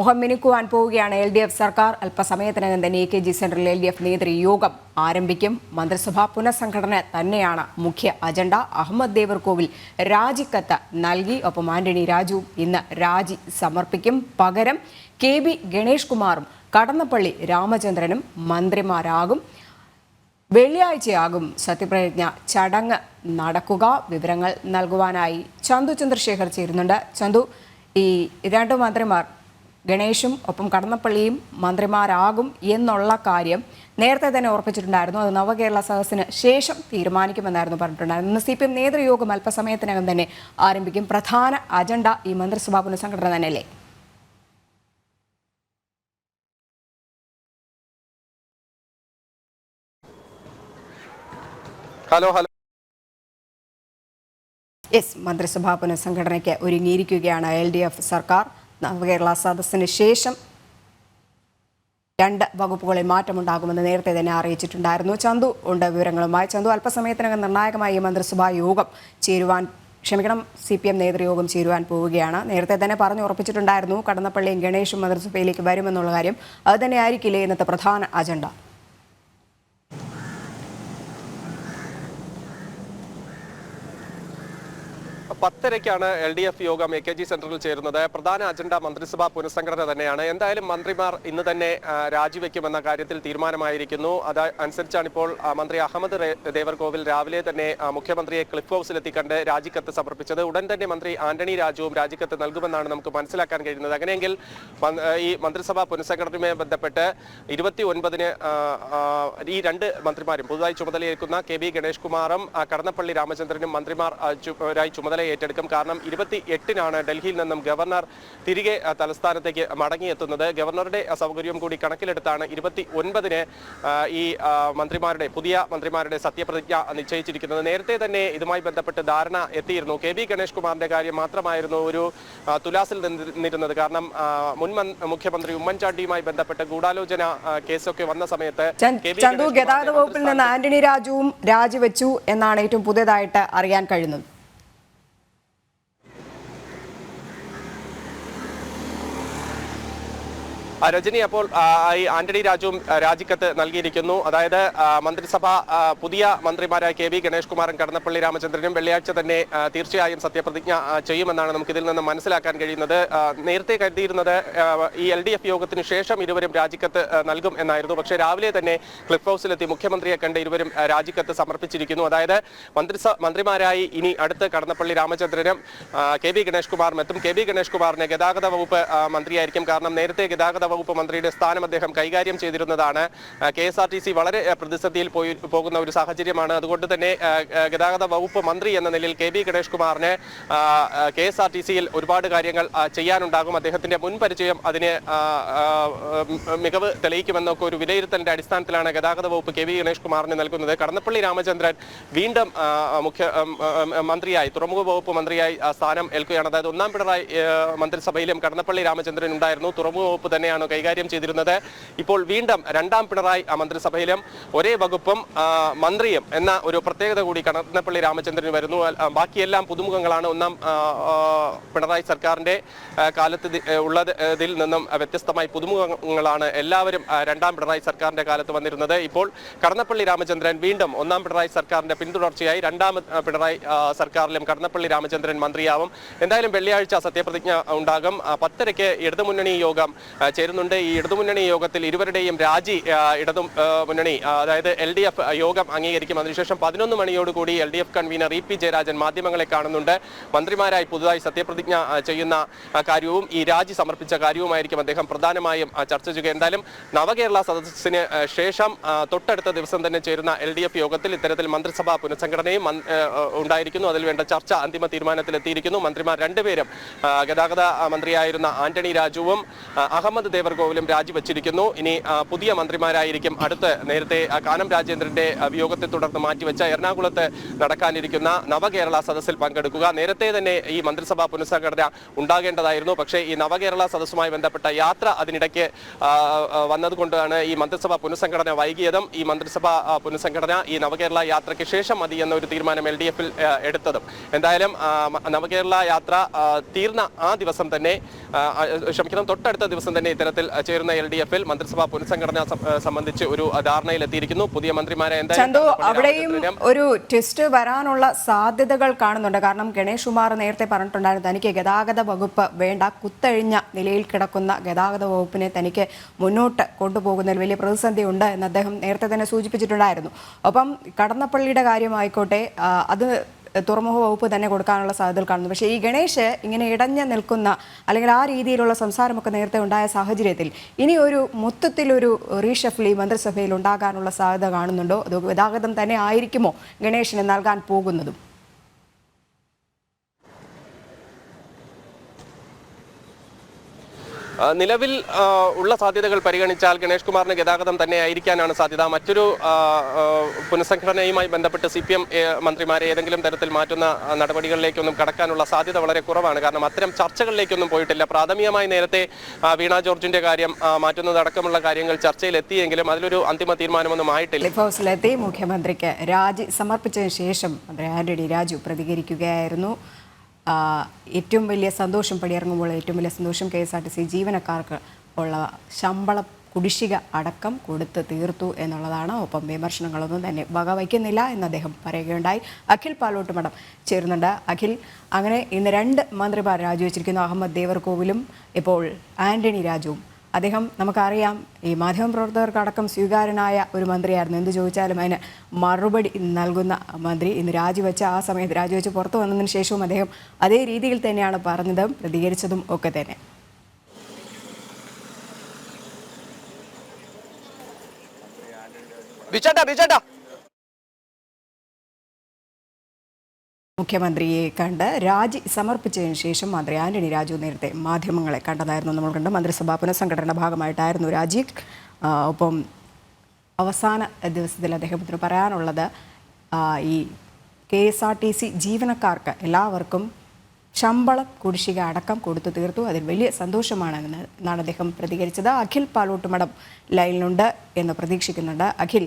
മുഖം മിനുക്കുവാൻ പോവുകയാണ് L D F സർക്കാർ. അല്പസമയത്തിനകം തന്നെ എ കെ ജി സെന്ററിൽ എൽ ഡി എഫ് നേതൃയോഗം ആരംഭിക്കും. മന്ത്രിസഭാ പുനഃസംഘടന തന്നെയാണ് മുഖ്യ അജണ്ട. അഹമ്മദ് ദേവർകോവിൽ രാജിക്കത്ത് നൽകി. ഒപ്പം ആന്റണി രാജു ഇന്ന് രാജി സമർപ്പിക്കും. പകരം കെ ബി ഗണേഷ് കുമാറും കടന്നപ്പള്ളി രാമചന്ദ്രനും മന്ത്രിമാരാകും. വെള്ളിയാഴ്ചയാകും സത്യപ്രതിജ്ഞ ചടങ്ങ് നടക്കുക. വിവരങ്ങൾ നൽകുവാനായി ചന്തു ചന്ദ്രശേഖർ ചേരുന്നുണ്ട്. ചന്തു ഈ രണ്ട് മന്ത്രിമാർ ഗണേഷും ഒപ്പം കടന്നപ്പള്ളിയും മന്ത്രിമാരാകും എന്നുള്ള കാര്യം നേരത്തെ തന്നെ ഉറപ്പിച്ചിട്ടുണ്ടായിരുന്നു അത് നവകേരള സദസ്സിന് ശേഷം തീരുമാനിക്കുമെന്നായിരുന്നു പറഞ്ഞിട്ടുണ്ടായിരുന്നു ഇന്ന് സി പി എം നേതൃയോഗം അല്പസമയത്തിനകം തന്നെ ആരംഭിക്കും. പ്രധാന അജണ്ട ഈ മന്ത്രിസഭാ പുനഃസംഘടന തന്നെയല്ലേ? Hello hello. യെസ് മന്ത്രിസഭാ പുനഃസംഘടനയ്ക്ക് ഒരുങ്ങിയിരിക്കുകയാണ് എൽ ഡി എഫ് സർക്കാർ. നവകേരള സദസ്സിന് ശേഷം രണ്ട് വകുപ്പുകളിൽ മാറ്റമുണ്ടാകുമെന്ന് നേരത്തെ തന്നെ അറിയിച്ചിട്ടുണ്ടായിരുന്നു. ചന്തു ഉണ്ട് വിവരങ്ങളുമായി. ചന്തു അല്പസമയത്തിനകം നിർണായകമായി മന്ത്രിസഭാ യോഗം ചേരുവാൻ ക്ഷമിക്കണം സി പി എം നേതൃയോഗം ചേരുവാൻ പോവുകയാണ്. നേരത്തെ തന്നെ പറഞ്ഞു ഉറപ്പിച്ചിട്ടുണ്ടായിരുന്നു കടന്നപ്പള്ളിയും ഗണേഷും മന്ത്രിസഭയിലേക്ക് വരുമെന്നുള്ള കാര്യം. അത് തന്നെയായിരിക്കില്ലേ ഇന്നത്തെ പ്രധാന അജണ്ട? പത്തരയ്ക്കാണ് എൽ ഡി എഫ് യോഗം എ കെ ജി സെന്ററിൽ ചേരുന്നത്. പ്രധാന അജണ്ട മന്ത്രിസഭാ പുനഃസംഘടന തന്നെയാണ്. എന്തായാലും മന്ത്രിമാർ ഇന്ന് തന്നെ രാജിവെക്കുമെന്ന കാര്യത്തിൽ തീരുമാനമായിരിക്കുന്നു. അത് അനുസരിച്ചാണ് ഇപ്പോൾ മന്ത്രി അഹമ്മദ് ദേവർകോവിൽ രാവിലെ തന്നെ മുഖ്യമന്ത്രിയെ ക്ലിഫ് ഹൗസിലെത്തി കണ്ട് രാജിക്കത്ത് സമർപ്പിച്ചത്. ഉടൻ തന്നെ മന്ത്രി ആന്റണി രാജുവും രാജിക്കത്ത് നൽകുമെന്നാണ് നമുക്ക് മനസ്സിലാക്കാൻ കഴിയുന്നത്. അങ്ങനെയെങ്കിൽ ഈ മന്ത്രിസഭാ പുനഃസംഘടനയുമായി ബന്ധപ്പെട്ട് ഇരുപത്തി ഒൻപതിന് ഈ രണ്ട് മന്ത്രിമാരും പുതുതായി ചുമതലയേൽക്കുന്ന കെ ബി ഗണേഷ് കുമാറും കടന്നപ്പള്ളി രാമചന്ദ്രനും മന്ത്രിമാർ ചുമതലയേറ്റു ഏറ്റെടുക്കും. കാരണം ഇരുപത്തി എട്ടിനാണ് ഡൽഹിയിൽ നിന്നും ഗവർണർ തിരികെ തലസ്ഥാനത്തേക്ക് മടങ്ങിയെത്തുന്നത്. ഗവർണറുടെ സൗകര്യം കൂടി കണക്കിലെടുത്താണ് ഇരുപത്തി ഒൻപതിന് ഈ മന്ത്രിമാരുടെ പുതിയ മന്ത്രിമാരുടെ സത്യപ്രതിജ്ഞ നിശ്ചയിച്ചിരിക്കുന്നത്. നേരത്തെ തന്നെ ഇതുമായി ബന്ധപ്പെട്ട് ധാരണ എത്തിയിരുന്നു. കെ ബി ഗണേഷ് കുമാറിന്റെ കാര്യം മാത്രമായിരുന്നു ഒരു തുലാസിൽ നിന്നിരുന്നത്. കാരണം മുൻ മുഖ്യമന്ത്രി ഉമ്മൻചാണ്ടിയുമായി ബന്ധപ്പെട്ട് ഗൂഢാലോചന കേസൊക്കെ വന്ന സമയത്ത് ചന്തു ഗതാഗത വകുപ്പിൽ നിന്ന് ആന്റണി രാജുവും രാജിവെച്ചു എന്നാണ് ഏറ്റവും പുതിയതായിട്ട് അറിയാൻ കഴിയുന്നത്. രജനി അപ്പോൾ ഈ ആന്റണി രാജുവും രാജിക്കത്ത് നൽകിയിരിക്കുന്നു. അതായത് മന്ത്രിസഭ പുതിയ മന്ത്രിമാരായ കെ വി ഗണേഷ് കുമാറും കടന്നപ്പള്ളി രാമചന്ദ്രനും വെള്ളിയാഴ്ച തന്നെ തീർച്ചയായും സത്യപ്രതിജ്ഞ ചെയ്യുമെന്നാണ് നമുക്ക് ഇതിൽ നിന്ന് മനസ്സിലാക്കാൻ കഴിയുന്നത്. നേരത്തെ കരുതിയിരുന്നത് ഈ എൽ ഡി എഫ് യോഗത്തിന് ശേഷം ഇരുവരും രാജിക്കത്ത് നൽകും എന്നായിരുന്നു. പക്ഷേ രാവിലെ തന്നെ ക്ലിഫ് ഹൗസിലെത്തി മുഖ്യമന്ത്രിയെ കണ്ട് ഇരുവരും രാജിക്കത്ത് സമർപ്പിച്ചിരിക്കുന്നു. അതായത് മന്ത്രിസ മന്ത്രിമാരായി ഇനി അടുത്ത് കടന്നപ്പള്ളി രാമചന്ദ്രനും കെ വി ഗണേഷ് കുമാറും എത്തും. കെ വി ഗണേഷ് കുമാറിന് ഗതാഗത വകുപ്പ് മന്ത്രിയായിരിക്കും. കാരണം നേരത്തെ ഗതാഗത വകുപ്പ് മന്ത്രിയുടെ സ്ഥാനം അദ്ദേഹം കൈകാര്യം ചെയ്തിരുന്നതാണ്. K S R T C വളരെ പ്രതിസന്ധിയിൽ പോയി പോകുന്ന ഒരു സാഹചര്യമാണ്. അതുകൊണ്ട് തന്നെ ഗതാഗത വകുപ്പ് മന്ത്രി എന്ന നിലയിൽ കെ ബി ഗണേഷ് കുമാറിന് കെ എസ് ആർ ടി സിയിൽ ഒരുപാട് കാര്യങ്ങൾ ചെയ്യാനുണ്ടാകും. അദ്ദേഹത്തിന്റെ മുൻപരിചയം അതിന് മികവ് തെളിയിക്കുമെന്നൊക്കെ ഒരു വിലയിരുത്തലിന്റെ അടിസ്ഥാനത്തിലാണ് ഗതാഗത വകുപ്പ് കെ വി ഗണേഷ് കുമാറിന് നൽകുന്നത്. കടന്നപ്പള്ളി രാമചന്ദ്രൻ വീണ്ടും മുഖ്യ മന്ത്രിയായി തുറമുഖ വകുപ്പ് മന്ത്രിയായി സ്ഥാനം ഏൽക്കുകയാണ്. അതായത് ഒന്നാം പിണറായി മന്ത്രിസഭയിലും കടന്നപ്പള്ളി രാമചന്ദ്രൻ ഉണ്ടായിരുന്നു. തുറമുഖ വകുപ്പ് തന്നെയാണ് കൈകാര്യം ചെയ്തിരുന്നത്. ഇപ്പോൾ വീണ്ടും രണ്ടാം പിണറായി മന്ത്രിസഭയിലും ഒരേ വകുപ്പും മന്ത്രിയും എന്ന ഒരു പ്രത്യേകത കൂടി കടന്നപ്പള്ളി രാമചന്ദ്രൻ വരുന്നു. ബാക്കിയെല്ലാം പുതുമുഖങ്ങളാണ്. ഒന്നാം പിണറായി സർക്കാരിന്റെ കാലത്ത് ഉള്ളതിൽ ഉള്ളത് നിന്നും വ്യത്യസ്തമായി പുതുമുഖങ്ങളാണ് എല്ലാവരും രണ്ടാം പിണറായി സർക്കാരിന്റെ കാലത്ത് വന്നിരുന്നത്. ഇപ്പോൾ കടന്നപ്പള്ളി രാമചന്ദ്രൻ വീണ്ടും ഒന്നാം പിണറായി സർക്കാരിന്റെ പിന്തുടർച്ചയായി രണ്ടാം പിണറായി സർക്കാരിലും കടന്നപ്പള്ളി രാമചന്ദ്രൻ മന്ത്രിയാവും. എന്തായാലും വെള്ളിയാഴ്ച സത്യപ്രതിജ്ഞ ഉണ്ടാകും. പത്തരയ്ക്ക് ഇടതുമുന്നണി യോഗം ചേരുന്നുണ്ട്. ഈ ഇടതുമുന്നണി യോഗത്തിൽ ഇരുവരുടെയും രാജി ഇടതു മുന്നണി അതായത് എൽ ഡി എഫ് യോഗം അംഗീകരിക്കും. അതിനുശേഷം പതിനൊന്ന് മണിയോടുകൂടി L D F convener E P Jayarajan മാധ്യമങ്ങളെ കാണുന്നുണ്ട്. മന്ത്രിമാരായി പുതുതായി സത്യപ്രതിജ്ഞ ചെയ്യുന്ന കാര്യവും ഈ രാജി സമർപ്പിച്ച കാര്യവുമായിരിക്കും അദ്ദേഹം പ്രധാനമായും ചർച്ച ചെയ്യുക. എന്തായാലും നവകേരള സദസ്സിന് ശേഷം തൊട്ടടുത്ത ദിവസം തന്നെ ചേരുന്ന എൽ ഡി എഫ് യോഗത്തിൽ ഇത്തരത്തിൽ മന്ത്രിസഭാ പുനഃസംഘടനയും ഉണ്ടായിരിക്കുന്നു. അതിൽ വേണ്ട ചർച്ച അന്തിമ തീരുമാനത്തിലെത്തിയിരിക്കുന്നു. മന്ത്രിമാർ രണ്ടുപേരും ഗതാഗത മന്ത്രിയായിരുന്ന ആന്റണി രാജുവും അഹമ്മദ് ദേവർകോവിലും രാജിവെച്ചിരിക്കുന്നു. ഇനി പുതിയ മന്ത്രിമാരായിരിക്കും അടുത്ത് നേരത്തെ കാനം രാജേന്ദ്രന്റെ വിയോഗത്തെ തുടർന്ന് മാറ്റിവെച്ച എറണാകുളത്ത് നടക്കാനിരിക്കുന്ന നവകേരള സദസ്സിൽ പങ്കെടുക്കുക. നേരത്തെ തന്നെ ഈ മന്ത്രിസഭാ പുനഃസംഘടന ഉണ്ടാകേണ്ടതായിരുന്നു. പക്ഷേ ഈ നവകേരള സദസ്സുമായി ബന്ധപ്പെട്ട യാത്ര അതിനിടയ്ക്ക് വന്നതുകൊണ്ടാണ് ഈ മന്ത്രിസഭാ പുനഃസംഘടന വൈകിയതും. ഈ മന്ത്രിസഭാ പുനഃസംഘടന ഈ നവകേരള യാത്രയ്ക്ക് ശേഷം മതി എന്ന ഒരു തീരുമാനം എൽ ഡി എഫിൽ എടുത്തതും. എന്തായാലും നവകേരള യാത്ര തീർന്ന ആ ദിവസം തന്നെ ക്ഷമിക്കണം തൊട്ടടുത്ത ദിവസം തന്നെ ഇത്തരത്തിൽ ചേരുന്ന എൽ ഡി എഫിൽ മന്ത്രിസഭാ പുനഃസംഘടന സംബന്ധിച്ച് ഒരു ധാരണയിലെത്തിയിരിക്കുന്നു. പുതിയ മന്ത്രിമാരെ ചന്തു അവിടെയും ഒരു ടെസ്റ്റ് വരാനുള്ള സാധ്യതകൾ കാണുന്നുണ്ട്. കാരണം ഗണേഷ് കുമാർ നേരത്തെ പറഞ്ഞിട്ടുണ്ടായിരുന്നു തനിക്ക് ഗതാഗത വകുപ്പ് വേണ്ട. കുത്തഴിഞ്ഞ നിലയിൽ കിടക്കുന്ന ഗതാഗത വകുപ്പിനെ തനിക്ക് മുന്നോട്ട് കൊണ്ടുപോകുന്നതിൽ വലിയ പ്രതിസന്ധി ഉണ്ട് എന്ന് അദ്ദേഹം നേരത്തെ തന്നെ സൂചിപ്പിച്ചിട്ടുണ്ടായിരുന്നു. ഒപ്പം കടന്നപ്പള്ളിയുടെ കാര്യമായിക്കോട്ടെ അത് തുറമുഖ വകുപ്പ് തന്നെ കൊടുക്കാനുള്ള സാധ്യതകൾ കാണുന്നു. പക്ഷേ ഈ ഗണേഷ് ഇങ്ങനെ ഇടഞ്ഞു നിൽക്കുന്ന അല്ലെങ്കിൽ ആ രീതിയിലുള്ള സംസാരമൊക്കെ നേരത്തെ ഉണ്ടായ സാഹചര്യത്തിൽ ഇനി ഒരു മൊത്തത്തിലൊരു റീഷഫിൽ ഈ മന്ത്രിസഭയിൽ ഉണ്ടാകാനുള്ള സാധ്യത കാണുന്നുണ്ടോ? അതോ ഗതാഗതം തന്നെ ആയിരിക്കുമോ ഗണേഷിന് നൽകാൻ പോകുന്നതും? നിലവിൽ ഉള്ള സാധ്യതകൾ പരിഗണിച്ചാൽ ഗണേഷ് കുമാറിന് ഗതാഗതം തന്നെ ആയിരിക്കാനാണ് സാധ്യത. മറ്റൊരു പുനഃസംഘടനയുമായി ബന്ധപ്പെട്ട് സി പി എം മന്ത്രിമാരെ ഏതെങ്കിലും തരത്തിൽ മാറ്റുന്ന നടപടികളിലേക്കൊന്നും കടക്കാനുള്ള സാധ്യത വളരെ കുറവാണ്. കാരണം അത്തരം ചർച്ചകളിലേക്കൊന്നും പോയിട്ടില്ല. പ്രാഥമികമായി നേരത്തെ വീണ ജോർജിന്റെ കാര്യം മാറ്റുന്നതടക്കമുള്ള കാര്യങ്ങൾ ചർച്ചയിലെത്തിയെങ്കിലും അതിലൊരു അന്തിമ തീരുമാനമൊന്നും ആയിട്ടില്ല. ഹൗസിലെത്തി മുഖ്യമന്ത്രിക്ക് രാജി സമർപ്പിച്ചതിന് ശേഷം മന്ത്രി ആന്റണി രാജു പ്രതികരിക്കുകയായിരുന്നു. ഏറ്റവും വലിയ സന്തോഷം പടിയിറങ്ങുമ്പോൾ ഏറ്റവും വലിയ സന്തോഷം K S R T C ജീവനക്കാർക്ക് ഉള്ള ശമ്പള കുടിശ്ശിക അടക്കം കൊടുത്ത് തീർത്തു എന്നുള്ളതാണ്. ഒപ്പം വിമർശനങ്ങളൊന്നും തന്നെ വകവയ്ക്കുന്നില്ല എന്ന് അദ്ദേഹം പറയുകയുണ്ടായി. അഖിൽ പാലോട്ട് മഠം ചേരുന്നുണ്ട്. അഖിൽ അങ്ങനെ ഇന്ന് രണ്ട് മന്ത്രിമാർ രാജിവെച്ചിരിക്കുന്നു. അഹമ്മദ് ദേവർകോവിലും ഇപ്പോൾ ആന്റണി രാജുവും അദ്ദേഹം നമുക്കറിയാം ഈ മാധ്യമപ്രവർത്തകർക്കടക്കം സ്വീകാരനായ ഒരു മന്ത്രിയായിരുന്നു. എന്ത് ചോദിച്ചാലും അതിന് മറുപടി നൽകുന്ന മന്ത്രി ഇന്ന് രാജിവെച്ച ആ സമയത്ത് രാജിവെച്ച് പുറത്തു വന്നതിന് ശേഷവും അദ്ദേഹം അതേ രീതിയിൽ തന്നെയാണ് പറഞ്ഞതും പ്രതികരിച്ചതും ഒക്കെ തന്നെ. ബിച്ചേട്ടാ ബിച്ചേട്ടാ. മുഖ്യമന്ത്രിയെ കണ്ട് രാജി സമർപ്പിച്ചതിന് ശേഷം മന്ത്രി ആന്റണി രാജു നേരത്തെ മാധ്യമങ്ങളെ കണ്ടതായിരുന്നു. നമ്മൾ കണ്ട് മന്ത്രിസഭാ പുനഃസംഘടനയുടെ ഭാഗമായിട്ടായിരുന്നു രാജി. ഒപ്പം അവസാന ദിവസത്തിൽ അദ്ദേഹത്തിന് പറയാനുള്ളത് ഈ K S R T C ജീവനക്കാർക്ക് എല്ലാവർക്കും ശമ്പളം കുടിശ്ശിക അടക്കം കൊടുത്തു തീർത്തു. അതിൽ വലിയ സന്തോഷമാണ് എന്ന് എന്നാണ് അദ്ദേഹം പ്രതികരിച്ചത്. അഖിൽ പാലോട്ടുമടം ലൈനിലുണ്ട് എന്ന് പ്രതീക്ഷിക്കുന്നുണ്ട്. അഖിൽ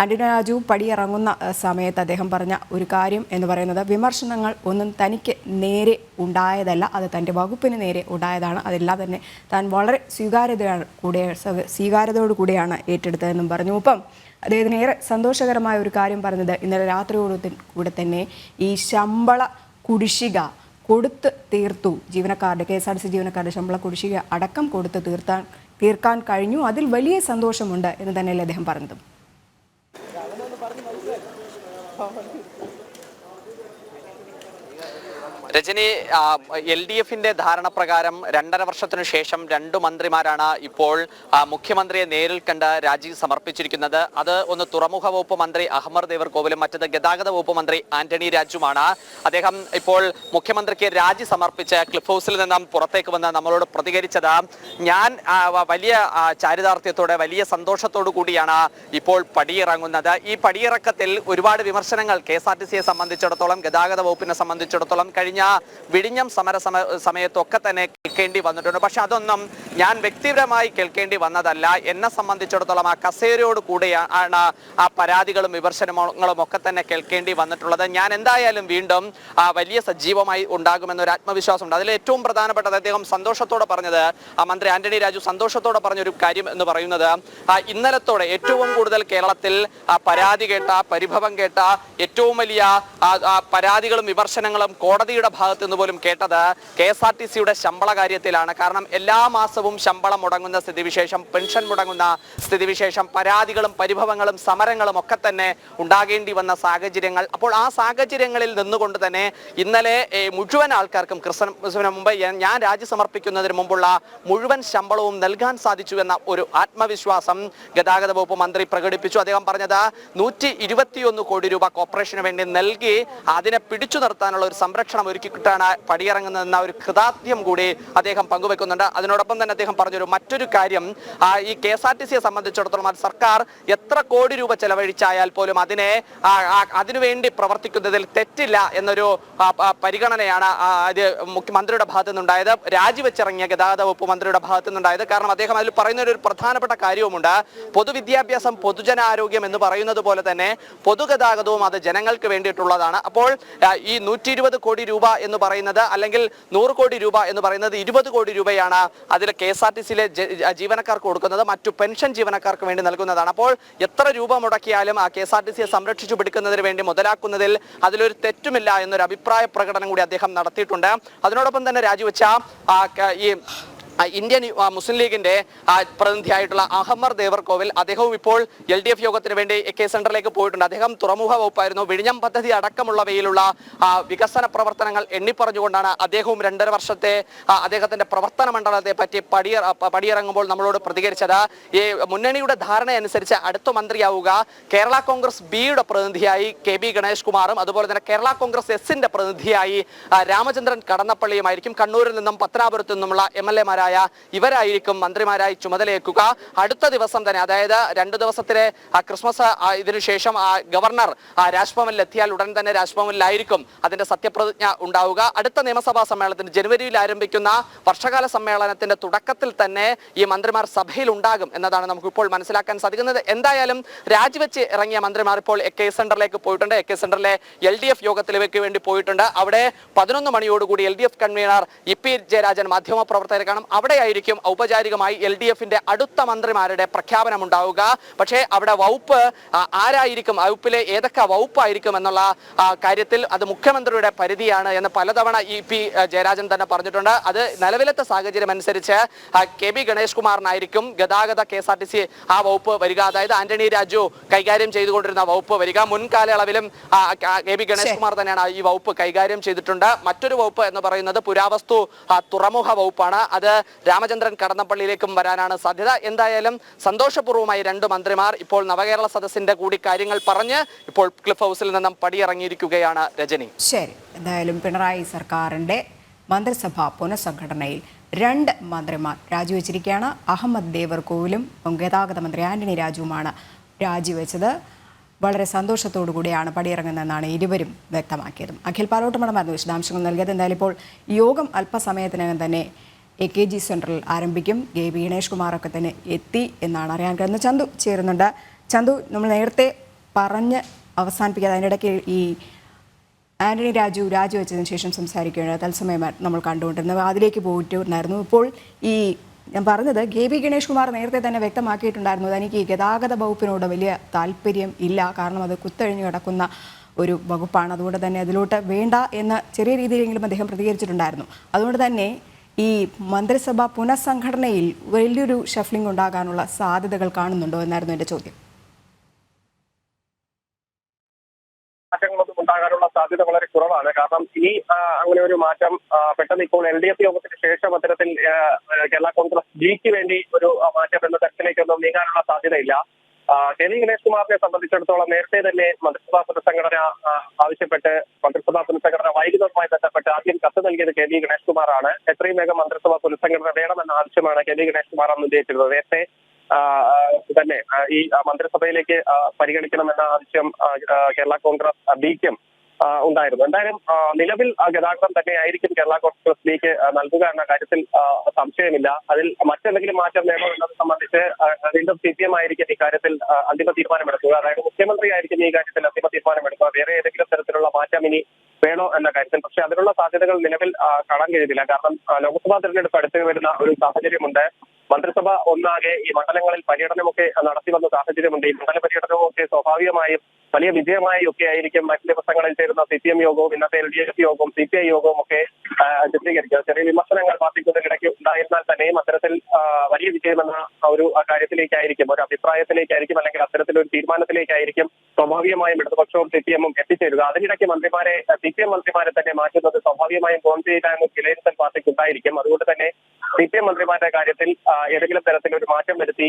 ആന്റണി രാജു പടിയിറങ്ങുന്ന സമയത്ത് അദ്ദേഹം പറഞ്ഞ ഒരു കാര്യം എന്ന് പറയുന്നത് വിമർശനങ്ങൾ ഒന്നും തനിക്ക് നേരെ ഉണ്ടായതല്ല അത് തന്റെ വകുപ്പിന് നേരെ ഉണ്ടായതാണ്. അതെല്ലാം തന്നെ താൻ വളരെ സ്വീകാര്യതയാണ് കൂടെ സ്വീകാര്യതയോടു കൂടിയാണ് ഏറ്റെടുത്തതെന്നും പറഞ്ഞു. ഒപ്പം അദ്ദേഹത്തിന് ഏറെ സന്തോഷകരമായ ഒരു കാര്യം പറഞ്ഞത് ഇന്നലെ രാത്രിയോട് കൂടെ തന്നെ ഈ ശമ്പള കുടിശ്ശിക കൊടുത്ത് തീർത്തു. ജീവനക്കാരുടെ കെ എസ് ആർ സി ജീവനക്കാരുടെ ശമ്പള കുടിശ്ശിക അടക്കം കൊടുത്ത് തീർത്താൻ തീർക്കാൻ കഴിഞ്ഞു. അതിൽ വലിയ സന്തോഷമുണ്ട് എന്ന് തന്നെയല്ലേ അദ്ദേഹം പറഞ്ഞതും. 好 രജനി എൽ ഡി എഫിന്റെ ധാരണ പ്രകാരം രണ്ടര വർഷത്തിനു ശേഷം രണ്ടു മന്ത്രിമാരാണ് ഇപ്പോൾ മുഖ്യമന്ത്രിയെ നേരിൽ കണ്ട് രാജി സമർപ്പിച്ചിരിക്കുന്നത്. അത് ഒന്ന് തുറമുഖ വകുപ്പ് മന്ത്രി അഹമ്മദ് ദേവർകോവിലും മറ്റത് ഗതാഗത വകുപ്പ് മന്ത്രി ആന്റണി രാജുമാണ് അദ്ദേഹം ഇപ്പോൾ മുഖ്യമന്ത്രിക്ക് രാജി സമർപ്പിച്ച് ക്ലിഫ് ഹൗസിൽ നിന്നും പുറത്തേക്ക് വന്ന് നമ്മളോട് പ്രതികരിച്ചത്. ഞാൻ വലിയ ചാരിതാർത്ഥ്യത്തോടെ വലിയ സന്തോഷത്തോടു കൂടിയാണ് ഇപ്പോൾ പടിയിറങ്ങുന്നത്. ഈ പടിയിറക്കത്തിൽ ഒരുപാട് വിമർശനങ്ങൾ കെ എസ് ആർ ടി സിയെ സംബന്ധിച്ചിടത്തോളം ഗതാഗത വകുപ്പിനെ സംബന്ധിച്ചിടത്തോളം കഴിഞ്ഞ വിഴിഞ്ഞം സമര സമ സമയത്തൊക്കെ തന്നെ കേൾക്കേണ്ടി വന്നിട്ടുണ്ട്. പക്ഷെ അതൊന്നും ഞാൻ വ്യക്തിപരമായി കേൾക്കേണ്ടി വന്നതല്ല. എന്നെ സംബന്ധിച്ചിടത്തോളം ആ കസേരയോട് കൂടെയാണ് ആ പരാതികളും വിമർശനങ്ങളും ഒക്കെ തന്നെ കേൾക്കേണ്ടി വന്നിട്ടുള്ളത്. ഞാൻ എന്തായാലും വീണ്ടും ആ വലിയ സജീവമായി ഉണ്ടാകുമെന്നൊരു ആത്മവിശ്വാസമുണ്ട് അതിൽ ഏറ്റവും പ്രധാനപ്പെട്ടത് അദ്ദേഹം സന്തോഷത്തോടെ പറഞ്ഞത് ആ മന്ത്രി ആന്റണി രാജു സന്തോഷത്തോടെ പറഞ്ഞൊരു കാര്യം എന്ന് പറയുന്നത് ആ ഇന്നലത്തോടെ ഏറ്റവും കൂടുതൽ കേരളത്തിൽ ആ പരാതി കേട്ട പരിഭവം കേട്ട ഏറ്റവും വലിയ ആ, ആ പരാതികളും വിമർശനങ്ങളും കോടതിയുടെ ഭാഗത്ത് നിന്ന് പോലും കേട്ടത് കെ എസ് ആർ ടി സിയുടെ ശമ്പള കാര്യത്തിലാണ്. കാരണം എല്ലാ മാസവും ശമ്പളം മുടങ്ങുന്ന സ്ഥിതിവിശേഷം പെൻഷൻ മുടങ്ങുന്ന സ്ഥിതിവിശേഷം പരാതികളും പരിഭവങ്ങളും സമരങ്ങളും ഒക്കെ തന്നെ ഉണ്ടാകേണ്ടി വന്ന സാഹചര്യങ്ങൾ. അപ്പോൾ ആ സാഹചര്യങ്ങളിൽ നിന്നുകൊണ്ട് തന്നെ ഇന്നലെ മുഴുവൻ ആൾക്കാർക്കും ക്രിസ്മസിന് മുമ്പ് ഞാൻ- രാജി സമർപ്പിക്കുന്നതിന് മുമ്പുള്ള മുഴുവൻ ശമ്പളവും നൽകാൻ സാധിച്ചു എന്ന ഒരു ആത്മവിശ്വാസം ഗതാഗത വകുപ്പ് മന്ത്രി പ്രകടിപ്പിച്ചു. അദ്ദേഹം പറഞ്ഞത് നൂറ്റി കോടി രൂപ കോർപ്പറേഷന് വേണ്ടി നൽകി അതിനെ പിടിച്ചു നിർത്താനുള്ള ഒരു സംരക്ഷണം ഒരുക്കി ഒരുക്കിയിട്ടാണ് പടിയിറങ്ങുന്നതെന്ന ഒരു കൃതാർത്ഥ്യം കൂടി അദ്ദേഹം പങ്കുവെക്കുന്നുണ്ട്. അതിനോടൊപ്പം തന്നെ അദ്ദേഹം പറഞ്ഞൊരു മറ്റൊരു കാര്യം ഈ കെ എസ് ആർ ടി സിയെ സംബന്ധിച്ചിടത്തോളം അത് സർക്കാർ എത്ര കോടി രൂപ ചെലവഴിച്ചായാൽ പോലും അതിനെ അതിനുവേണ്ടി പ്രവർത്തിക്കുന്നതിൽ തെറ്റില്ല എന്നൊരു പരിഗണനയാണ് ഇത് മുഖ്യമന്ത്രിയുടെ ഭാഗത്തു നിന്നുണ്ടായത് രാജിവെച്ചിറങ്ങിയ ഗതാഗത വകുപ്പ് മന്ത്രിയുടെ ഭാഗത്തു നിന്നുണ്ടായത് കാരണം അദ്ദേഹം അതിൽ പറയുന്ന ഒരു പ്രധാനപ്പെട്ട കാര്യവുമുണ്ട്. പൊതുവിദ്യാഭ്യാസം പൊതുജനാരോഗ്യം എന്ന് പറയുന്നത് പോലെ തന്നെ പൊതുഗതാഗതവും അത് ജനങ്ങൾക്ക് വേണ്ടിയിട്ടുള്ളതാണ്. അപ്പോൾ ഈ നൂറ്റി കോടി രൂപ എന്ന് പറയുന്നത് അല്ലെങ്കിൽ നൂറ് കോടി രൂപ എന്ന് പറയുന്നത് ഇരുപത് കോടി രൂപയാണ് അതിൽ കെ എസ് ആർ ടി സിയിലെ ജീവനക്കാർക്ക് കൊടുക്കുന്നത്. മറ്റു പെൻഷൻ ജീവനക്കാർക്ക് വേണ്ടി നൽകുന്നതാണ്. അപ്പോൾ എത്ര രൂപ മുടക്കിയാലും ആ കെ എസ് ആർ ടി സിയെ സംരക്ഷിച്ചു പിടിക്കുന്നതിന് വേണ്ടി മുതലാക്കുന്നതിൽ അതിലൊരു തെറ്റുമില്ല എന്നൊരു അഭിപ്രായ പ്രകടനം കൂടി അദ്ദേഹം നടത്തിയിട്ടുണ്ട്. അതിനോടൊപ്പം തന്നെ രാജിവെച്ച ഈ ഇന്ത്യൻ മുസ്ലിം ലീഗിന്റെ പ്രതിനിധിയായിട്ടുള്ള അഹമ്മർ ദേവർകോവിൽ അദ്ദേഹവും ഇപ്പോൾ എൽ ഡി എഫ് യോഗത്തിന് വേണ്ടി കെ സെന്ററിലേക്ക് പോയിട്ടുണ്ട്. അദ്ദേഹം തുറമുഖ വകുപ്പായിരുന്നു. വിഴിഞ്ഞം പദ്ധതി അടക്കമുള്ളവയിലുള്ള വികസന പ്രവർത്തനങ്ങൾ എണ്ണിപ്പറഞ്ഞുകൊണ്ടാണ് അദ്ദേഹവും രണ്ടര വർഷത്തെ അദ്ദേഹത്തിന്റെ പ്രവർത്തന മണ്ഡലത്തെ പറ്റി പടിയ പടിയിറങ്ങുമ്പോൾ നമ്മളോട് പ്രതികരിച്ചത്. ഈ മുന്നണിയുടെ ധാരണ അനുസരിച്ച് അടുത്ത മന്ത്രിയാവുക കേരള കോൺഗ്രസ് ബിയുടെ പ്രതിനിധിയായി കെ ബി ഗണേഷ് കുമാറും അതുപോലെ തന്നെ കേരള കോൺഗ്രസ് എസിന്റെ പ്രതിനിധിയായി രാമചന്ദ്രൻ കടന്നപ്പള്ളിയുമായിരിക്കും കണ്ണൂരിൽ നിന്നും പത്തനാപുരത്തു നിന്നുമുള്ള എം എൽ എമാരായ മന്ത്രിമാരായിരിക്കും മന്ത്രിമാരായി ചുമതലയേക്കുക അടുത്ത ദിവസം തന്നെ അതായത് രണ്ടു ദിവസത്തിലെ ക്രിസ്മസ് ഇതിനുശേഷം ഗവർണർ രാജ്ഭവനിൽ എത്തിയാൽ ഉടൻ തന്നെ രാജ്ഭവനിലായിരിക്കും അതിന്റെ സത്യപ്രതിജ്ഞ ഉണ്ടാവുക. അടുത്ത നിയമസഭാ സമ്മേളനത്തിന് ജനുവരിയിൽ ആരംഭിക്കുന്ന വർഷകാല സമ്മേളനത്തിന്റെ തുടക്കത്തിൽ തന്നെ ഈ മന്ത്രിമാർ സഭയിൽ ഉണ്ടാകും എന്നതാണ് നമുക്ക് ഇപ്പോൾ മനസ്സിലാക്കാൻ സാധിക്കുന്നത്. എന്തായാലും രാജിവെച്ച് ഇറങ്ങിയ മന്ത്രിമാർ ഇപ്പോൾ എ കെ സെന്ററിലേക്ക് പോയിട്ടുണ്ട്. എ കെ സെന്ററിലെ എൽ ഡി എഫ് യോഗത്തിലേക്ക് വേണ്ടി പോയിട്ടുണ്ട്. അവിടെ പതിനൊന്ന് മണിയോടുകൂടി L D F convener E P Jayarajan മാധ്യമപ്രവർത്തകരെ കാണും. അവിടെയായിരിക്കും ഔപചാരികമായി എൽ ഡി എഫിന്റെ അടുത്ത മന്ത്രിമാരുടെ പ്രഖ്യാപനം ഉണ്ടാവുക പക്ഷേ അവിടെ വകുപ്പ് ആരായിരിക്കും വകുപ്പിലെ ഏതൊക്കെ വകുപ്പായിരിക്കും എന്നുള്ള കാര്യത്തിൽ അത് മുഖ്യമന്ത്രിയുടെ പരിധിയാണ് എന്ന് പലതവണ ഇ പി ജയരാജൻ തന്നെ പറഞ്ഞിട്ടുണ്ട്. അത് നിലവിലത്തെ സാഹചര്യം അനുസരിച്ച് കെ ബി ഗണേഷ് കുമാറിനായിരിക്കും ഗതാഗത K S R T C ആ വകുപ്പ് വരിക. അതായത് ആന്റണി രാജു കൈകാര്യം ചെയ്തുകൊണ്ടിരുന്ന വകുപ്പ് വരിക. മുൻകാലയളവിലും കെ ബി ഗണേഷ് കുമാർ തന്നെയാണ് ഈ വകുപ്പ് കൈകാര്യം ചെയ്തിട്ടുണ്ട്. മറ്റൊരു വകുപ്പ് എന്ന് പറയുന്നത് പുരാവസ്തു തുറമുഖ വകുപ്പാണ്. അത് രാമചന്ദ്രൻ കടന്നപ്പള്ളിയിലേക്കും വരാനാണ് സാധ്യത. എന്തായാലും സന്തോഷപൂർവമായി രണ്ട് മന്ത്രിമാർ ഇപ്പോൾ നവകേരള സദസ്സിന്റെ കൂടി കാര്യങ്ങൾ പറഞ്ഞ് ഇപ്പോൾ ക്ലിഫ് ഹൗസിൽ നിന്നും പടിയിറങ്ങിയിരിക്കുകയാണ് രജനി. ശരി. എന്തായാലും പിണറായി സർക്കാരിന്റെ മന്ത്രിസഭാ പുനഃസംഘടനയിൽ രണ്ട് മന്ത്രിമാർ രാജിവെച്ചിരിക്കുകയാണ്. അഹമ്മദ് ദേവർകോവിലും ഗതാഗത മന്ത്രി ആന്റണി രാജുവുമാണ് രാജിവെച്ചത്. വളരെ സന്തോഷത്തോടു കൂടിയാണ് പടിയിറങ്ങുന്നതെന്നാണ് ഇരുവരും വ്യക്തമാക്കിയതും. അഖിൽ പാലോട്ടുമടമായിരുന്നു വിശദാംശങ്ങൾ നൽകിയത്. എന്തായാലും ഇപ്പോൾ യോഗം അല്പസമയത്തിനകം തന്നെ എ കെ ജി സെന്ററിൽ ആരംഭിക്കും. എ വി ഗണേഷ് കുമാറൊക്കെ തന്നെ എത്തി എന്നാണ് അറിയാൻ കഴിയുന്നത്. ചന്തു ചേരുന്നുണ്ട്. ചന്തു നമ്മൾ നേരത്തെ പറഞ്ഞ് അവസാനിപ്പിക്കാതെ അതിനിടയ്ക്ക് ഈ ആന്റണി രാജു രാജിവെച്ചതിന് ശേഷം സംസാരിക്കുകയാണ്. തത്സമയം നമ്മൾ കണ്ടുകൊണ്ടിരുന്നത്. അതിലേക്ക് പോയിട്ടുണ്ടായിരുന്നു. ഇപ്പോൾ ഈ ഞാൻ പറഞ്ഞത് കെ വി ഗണേഷ് കുമാർ നേരത്തെ തന്നെ വ്യക്തമാക്കിയിട്ടുണ്ടായിരുന്നു. തനിക്ക് ഗതാഗത വകുപ്പിനോട് വലിയ താല്പര്യം ഇല്ല. കാരണം അത് കുത്തഴിഞ്ഞു കിടക്കുന്ന ഒരു വകുപ്പാണ്. അതുകൊണ്ട് തന്നെ അതിലോട്ട് വേണ്ട എന്ന് ചെറിയ രീതിയിലെങ്കിലും അദ്ദേഹം പ്രതികരിച്ചിട്ടുണ്ടായിരുന്നു. അതുകൊണ്ട് തന്നെ ഈ മന്ത്രിസഭ പുനഃസംഘടനയിൽ വലിയൊരു ഷഫ്ലിംഗ് ഉണ്ടാകാനുള്ള സാധ്യതകൾ കാണുന്നുണ്ടോ എന്നായിരുന്നു എന്റെ ചോദ്യം. മാറ്റങ്ങളൊന്നും ഉണ്ടാകാനുള്ള സാധ്യത വളരെ കുറവാണ്. കാരണം ഇനി അങ്ങനെ ഒരു മാറ്റം പെട്ടെന്ന് ഇപ്പോൾ എൽ ഡി എഫ് യോഗത്തിന് ശേഷം അത്തരത്തിൽ കേരള കോൺഗ്രസ് ജിക്ക് വേണ്ടി ഒരു മാറ്റം എന്ന തരത്തിലേക്കൊന്നും നീങ്ങാനുള്ള സാധ്യതയില്ല. കെ വി ഗണേഷ് കുമാറിനെ സംബന്ധിച്ചിടത്തോളം നേരത്തെ തന്നെ മന്ത്രിസഭാ പുനഃസംഘടന ആവശ്യപ്പെട്ട് മന്ത്രിസഭാ പുനഃസംഘടന വൈകുന്നതുമായി ബന്ധപ്പെട്ട് ആദ്യം കത്ത് നൽകിയത് കെ വി ഗണേഷ് കുമാറാണ്. എത്രയും വേഗം മന്ത്രിസഭാ പുനഃസംഘടന വേണമെന്ന ആവശ്യമാണ് കെ വി ഗണേഷ് കുമാർ അന്ന് ഉന്നയിച്ചിരുന്നത്. നേരത്തെ തന്നെ ഈ മന്ത്രിസഭയിലേക്ക് പരിഗണിക്കണമെന്ന ആവശ്യം കേരള കോൺഗ്രസ് ബി ആ, ഉണ്ടായിരുന്നു. എന്തായാലും നിലവിൽ ഗതാഗതം തന്നെയായിരിക്കും കേരള കോൺഗ്രസ് ലീഗ് നൽകുക എന്ന കാര്യത്തിൽ സംശയമില്ല. അതിൽ മറ്റെന്തെങ്കിലും മാറ്റം വേണോ എന്നത് സംബന്ധിച്ച് വീണ്ടും സി പി എം ആയിരിക്കും ഇക്കാര്യത്തിൽ അന്തിമ തീരുമാനമെടുക്കുക. അതായത് മുഖ്യമന്ത്രി ആയിരിക്കും ഈ കാര്യത്തിൽ അന്തിമ തീരുമാനമെടുക്കുക. വേറെ ഏതെങ്കിലും തരത്തിലുള്ള മാറ്റം ഇനി വേണോ എന്ന കാര്യത്തിൽ. പക്ഷെ അതിനുള്ള സാധ്യതകൾ നിലവിൽ കാണാൻ കഴിയുന്നില്ല കാരണം ലോക്സഭാ തെരഞ്ഞെടുപ്പ് അടുത്ത് വരുന്ന ഒരു സാഹചര്യമുണ്ട്. മന്ത്രിസഭ ഒന്നാകെ ഈ മണ്ഡലങ്ങളിൽ പര്യടനമൊക്കെ നടത്തി വന്ന സാഹചര്യമുണ്ട്. ഈ മണ്ഡല പര്യടനവും ഒക്കെ സ്വാഭാവികമായും വലിയ വിജയമായി ഒക്കെ ആയിരിക്കും. മറ്റു ദിവസങ്ങളിൽ ചേരുന്ന സി പി എം യോഗവും ഇന്നത്തെ എൽ ഡി എഫ് യോഗവും സി പി ഐ യോഗവും ഒക്കെ ചിത്രീകരിക്കുക. ചെറിയ വിമർശനങ്ങൾ പാർട്ടിക്കുന്നതിനിടയ്ക്ക് ഉണ്ടായിരുന്നാൽ തന്നെയും അത്തരത്തിൽ വലിയ വിജയമെന്ന ഒരു കാര്യത്തിലേക്കായിരിക്കും ഒരു അഭിപ്രായത്തിലേക്കായിരിക്കും അല്ലെങ്കിൽ അത്തരത്തിലൊരു തീരുമാനത്തിലേക്കായിരിക്കും സ്വാഭാവികമായും ഇടതുപക്ഷവും സി പി എമ്മും എത്തിച്ചേരുക. അതിനിടയ്ക്ക് മന്ത്രിമാരെ സി പി എം മന്ത്രിമാരെ തന്നെ മാറ്റുന്നത് സ്വാഭാവികമായും കോൺഗ്രസ് ചെയ്യാനും വിലയിരുത്തൽ പാർട്ടിക്ക് ഉണ്ടായിരിക്കും അതുകൊണ്ട് തന്നെ സി പി എം മന്ത്രിമാരുടെ കാര്യത്തിൽ ഏതെങ്കിലും തരത്തിൽ ഒരു മാറ്റം വരുത്തി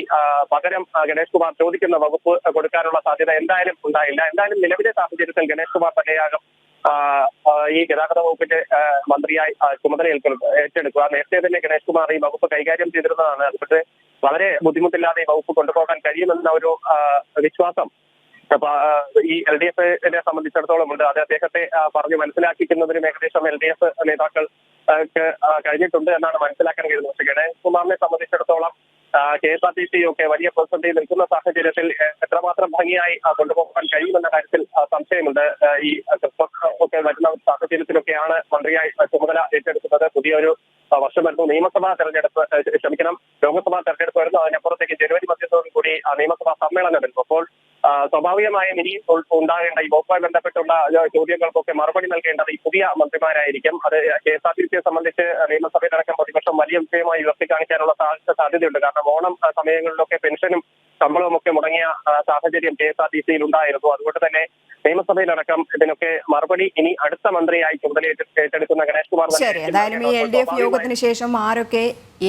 പകരം ഗണേഷ് കുമാർ ചോദിക്കുന്ന വകുപ്പ് കൊടുക്കാനുള്ള സാധ്യത എന്തായാലും ഉണ്ടായില്ല. എന്തായാലും നിലവിലെ സാഹചര്യത്തിൽ ഗണേഷ് കുമാർ തന്നെയാകും ഈ ഗതാഗത വകുപ്പിന്റെ മന്ത്രിയായി ചുമതല ഏറ്റെടുക്കുക. നേരത്തെ തന്നെ ഗണേഷ് കുമാർ ഈ വകുപ്പ് കൈകാര്യം ചെയ്തിരുന്നതാണ്. അതുകൊണ്ട് വളരെ ബുദ്ധിമുട്ടില്ലാതെ ഈ വകുപ്പ് കൊണ്ടുപോകാൻ കഴിയുമെന്ന ഒരു വിശ്വാസം അപ്പൊ ഈ എൽ ഡി എഫിനെ സംബന്ധിച്ചിടത്തോളം ഉണ്ട്. അത് അദ്ദേഹത്തെ പറഞ്ഞ് മനസ്സിലാക്കിക്കുന്നതിനും ഏകദേശം എൽ ഡി എഫ് നേതാക്കൾ കഴിഞ്ഞിട്ടുണ്ട് എന്നാണ് മനസ്സിലാക്കാൻ കഴിയുന്നത്. പക്ഷെ ഗണേഷ് കുമാറിനെ സംബന്ധിച്ചിടത്തോളം K S R T C ഒക്കെ വലിയ പ്രതിസന്ധിയിൽ നിൽക്കുന്ന സാഹചര്യത്തിൽ എത്രമാത്രം ഭംഗിയായി കൊണ്ടുപോകാൻ കഴിയുമെന്ന കാര്യത്തിൽ സംശയമുണ്ട്. ഈ ക്രിസ്മസ് ഒക്കെ വരുന്ന സാഹചര്യത്തിലൊക്കെയാണ് മന്ത്രിയായി ചുമതല ഏറ്റെടുക്കുന്നത്. പുതിയൊരു വർഷം വരുന്നു നിയമസഭാ തെരഞ്ഞെടുപ്പ് ക്ഷമിക്കണം ലോക്സഭാ തെരഞ്ഞെടുപ്പ് വരുന്നു. അതിനപ്പുറത്തേക്ക് ജനുവരി മധ്യത്തോടു കൂടി നിയമസഭാ സമ്മേളനം വരുന്നു. അപ്പോൾ സ്വാഭാവികമായും ഇനി ഉണ്ടാകേണ്ട ഈ വകുപ്പുമായി ബന്ധപ്പെട്ടുള്ള ചോദ്യങ്ങൾക്കൊക്കെ മറുപടി നൽകേണ്ടത് ഈ പുതിയ മന്ത്രിമാരായിരിക്കും. അത് കെ എസ് ആർ ടി സിയെ സംബന്ധിച്ച് നിയമസഭയിലടക്കം പ്രതിപക്ഷം വലിയ വിഷയമായി ഉയർത്തിക്കാണിക്കാനുള്ള സാധ്യതയുണ്ട്. കാരണം ഓണം സമയങ്ങളിലൊക്കെ പെൻഷനും ശമ്പളവും ഒക്കെ മുടങ്ങിയ സാഹചര്യം കെ എസ് ആർ ടി സിയിൽ ഉണ്ടായിരുന്നു. അതുകൊണ്ട് തന്നെ നിയമസഭയിലടക്കം ഇതിനൊക്കെ മറുപടി ഇനി അടുത്ത മന്ത്രിയായി ചുമതല ഏറ്റെടുക്കുന്ന ഗണേഷ് കുമാർ ശരി എന്തായാലും ഈ എൽ ഡി എഫ് യോഗത്തിന് ശേഷം ആരൊക്കെ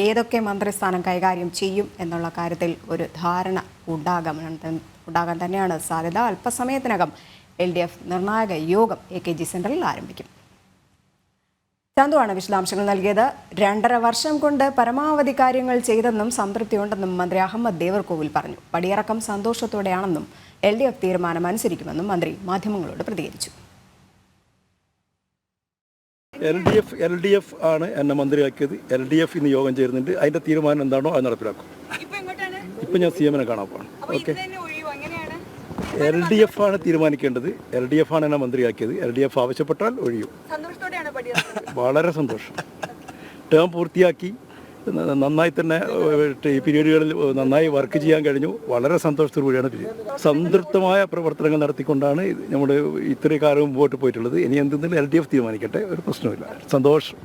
ഏതൊക്കെ മന്ത്രിസ്ഥാനം കൈകാര്യം ചെയ്യും എന്നുള്ള കാര്യത്തിൽ ഒരു ധാരണ ഉണ്ടാകാൻ ഉണ്ടാകാൻ തന്നെയാണ് സാധ്യത. അല്പസമയത്തിനകം എൽ ഡി എഫ് നിർണായക യോഗം എ കെ ജി സെന്ററിൽ ആരംഭിക്കും. ചന്തുവാണ് വിശദാംശങ്ങൾ നൽകിയത്. രണ്ടര വർഷം കൊണ്ട് പരമാവധി കാര്യങ്ങൾ ചെയ്തെന്നും സംതൃപ്തിയുണ്ടെന്നും മന്ത്രി അഹമ്മദ് ദേവർകോവിൽ പറഞ്ഞു. പടിയിറക്കം സന്തോഷത്തോടെയാണെന്നും എൽ ഡി എഫ് തീരുമാനം അനുസരിക്കുമെന്നും മന്ത്രി മാധ്യമങ്ങളോട് പ്രതികരിച്ചു. L D F L D F ആണ് എന്നെ മന്ത്രിയാക്കിയത്. എൽ ഡി എഫ് ഇന്ന് യോഗം ചേരുന്നുണ്ട്. അതിന്റെ തീരുമാനം എന്താണോ അത് നടപ്പിലാക്കും. ഇപ്പൊ എങ്ങോട്ടാണ് ഇപ്പം ഞാൻ സി എമ്മിനെ കാണാൻ പോകണം ഓക്കെ. എൽ ഡി എഫ് ആണ് തീരുമാനിക്കേണ്ടത്. എൽ ഡി എഫ് ആണ് എന്നെ മന്ത്രിയാക്കിയത്. എൽ ഡി എഫ് ആവശ്യപ്പെട്ടാൽ ഒഴിയും. വളരെ സന്തോഷം. ടേം പൂർത്തിയാക്കി. നന്നായി തന്നെ ഈ പീരീഡുകളിൽ നന്നായി വർക്ക് ചെയ്യാൻ കഴിഞ്ഞു. വളരെ സന്തോഷത്തോടുകൂടിയാണ് പിരീഡ് സംതൃപ്തമായ പ്രവർത്തനങ്ങൾ നടത്തിക്കൊണ്ടാണ് നമ്മുടെ ഇത്രയും കാലം മുമ്പോട്ട് പോയിട്ടുള്ളത്. ഇനി എന്തെങ്കിലും എൽ ഡി എഫ് തീരുമാനിക്കട്ടെ. ഒരു പ്രശ്നമില്ല സന്തോഷം.